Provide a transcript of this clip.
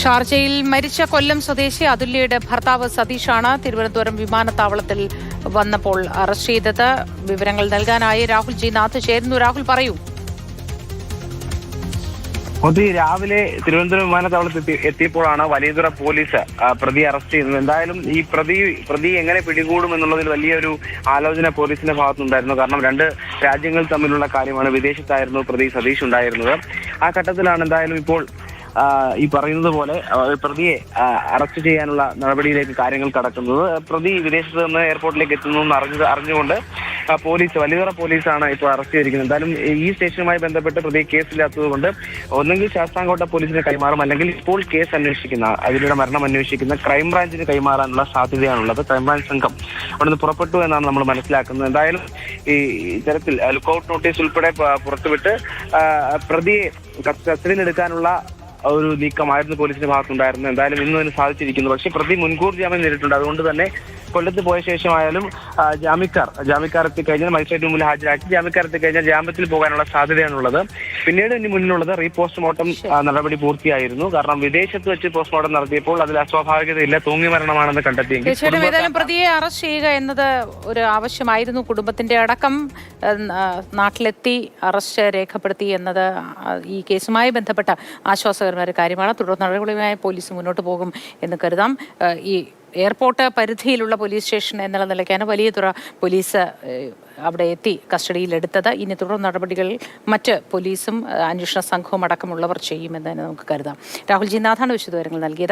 ഷാർജയിൽ മരിച്ച കൊല്ലം സ്വദേശി അതുല്യയുടെ ഭർത്താവ് സതീഷാണ് തിരുവനന്തപുരം വിമാനത്താവളത്തിൽ വന്നപ്പോൾ അറസ്റ്റ് ചെയ്തത്. വിവരങ്ങൾ നൽകാനായി രാഹുൽ ജി നാഥ് ചേരുന്നു. രാഹുൽ പറയൂ. മോദി രാവിലെ തിരുവനന്തപുരം വിമാനത്താവളത്തിൽ എത്തിയപ്പോഴാണ് വലിയതുറ പോലീസ് പ്രതി അറസ്റ്റ് ചെയ്യുന്നത്. എന്തായാലും ഈ പ്രതി പ്രതി എങ്ങനെ പിടികൂടും എന്നുള്ളതിൽ വലിയൊരു ആലോചന പോലീസിന്റെ ഭാഗത്തുനിന്നുണ്ടായിരുന്നു. കാരണം രണ്ട് രാജ്യങ്ങൾ തമ്മിലുള്ള കാര്യമാണ് വിദേശത്തായിരുന്നു പ്രതി സതീഷ് ഉണ്ടായിരുന്നത്. ആ ഘട്ടത്തിലാണ് എന്തായാലും ഇപ്പോൾ ഈ പറയുന്നത് പോലെ പ്രതിയെ അറസ്റ്റ് ചെയ്യാനുള്ള നടപടിയിലേക്ക് കാര്യങ്ങൾ കടക്കുന്നത്. പ്രതി വിദേശത്ത് നിന്ന് എയർപോർട്ടിലേക്ക് എത്തുന്നു എന്ന് അറിഞ്ഞത് അറിഞ്ഞുകൊണ്ട് പോലീസ് വലിയ പോലീസാണ് ഇപ്പോൾ അറസ്റ്റ് ചെയ്തിരിക്കുന്നത്. എന്തായാലും ഈ സ്റ്റേഷനുമായി ബന്ധപ്പെട്ട് പ്രതി കേസില്ലാത്തത് കൊണ്ട് ഒന്നെങ്കിൽ ശാസ്താംകോട്ട പോലീസിന് കൈമാറും. അല്ലെങ്കിൽ ഇപ്പോൾ കേസ് അന്വേഷിക്കുന്ന അതിലൂടെ മരണം അന്വേഷിക്കുന്ന ക്രൈംബ്രാഞ്ചിന് കൈമാറാനുള്ള സാധ്യതയാണുള്ളത്. ക്രൈംബ്രാഞ്ച് സംഘം അവിടുന്ന് പുറപ്പെട്ടു എന്നാണ് നമ്മൾ മനസ്സിലാക്കുന്നത്. എന്തായാലും ഈ ഇത്തരത്തിൽ ലുക്കൌട്ട് നോട്ടീസ് ഉൾപ്പെടെ പുറത്തുവിട്ട് പ്രതിയെ കസ്റ്റഡിയിലെടുക്കാനുള്ള ഒരു നീക്കമായിരുന്നു പോലീസിന്റെ ഭാഗത്തുണ്ടായിരുന്നത് എന്തായാലും ഇന്ന് അതിന് സാധിച്ചിരിക്കുന്നു. പക്ഷേ പ്രതി മുൻകൂർ ജാമ്യം നേരിട്ടുണ്ട് അതുകൊണ്ട് തന്നെ കൊല്ലത്ത് പോയ ശേഷമായാലും ജാമ്യക്കാർ ജാമ്യക്കാർ എത്തിക്കഴിഞ്ഞാൽ മജിസ്ട്രേറ്റ് മുന്നിൽ ഹാജരാക്കി ജാമ്യക്കാർ എത്തിക്കഴിഞ്ഞാൽ ജാമ്യത്തിൽ പോകാനുള്ള സാധ്യതയാണുള്ളത്. പിന്നീട് ഇനി മുന്നിലുള്ളത് റീ പോസ്റ്റ്മോർട്ടം നടപടി പൂർത്തിയായിരുന്നു. കാരണം വിദേശത്ത് വെച്ച് പോസ്റ്റ്മോർട്ടം നടത്തിയപ്പോൾ അതിൽ അസ്വാഭാവികതയില്ല തൂങ്ങി മരണമാണെന്ന് കണ്ടെത്തിയെങ്കിൽ തീർച്ചയായിട്ടും പ്രതിയെ അറസ്റ്റ് ചെയ്യുക എന്നത് ഒരു ആവശ്യമായിരുന്നു. കുടുംബത്തിന്റെ അടക്കം നാട്ടിലെത്തി അറസ്റ്റ് രേഖപ്പെടുത്തി എന്നത് ഈ കേസുമായി ബന്ധപ്പെട്ട ആശ്വാസകരമായ ഒരു കാര്യമാണ്. തുടർ നടപടികളുമായി പോലീസ് മുന്നോട്ട് പോകും എന്ന് കരുതാം. ഈ എയർപോർട്ട് പരിധിയിലുള്ള പോലീസ് സ്റ്റേഷൻ എന്നുള്ള നിലയ്ക്കാണ് വലിയ തുറ പോലീസ് അവിടെ എത്തി കസ്റ്റഡിയിലെടുത്തത്. ഇനി തുടർ നടപടികൾ മറ്റ് പോലീസും അന്വേഷണ സംഘവും അടക്കമുള്ളവർ ചെയ്യുമെന്ന് തന്നെ നമുക്ക് കരുതാം. രാഹുൽ ജി നാഥാണ് വിശദവിവരങ്ങൾ നൽകിയത്.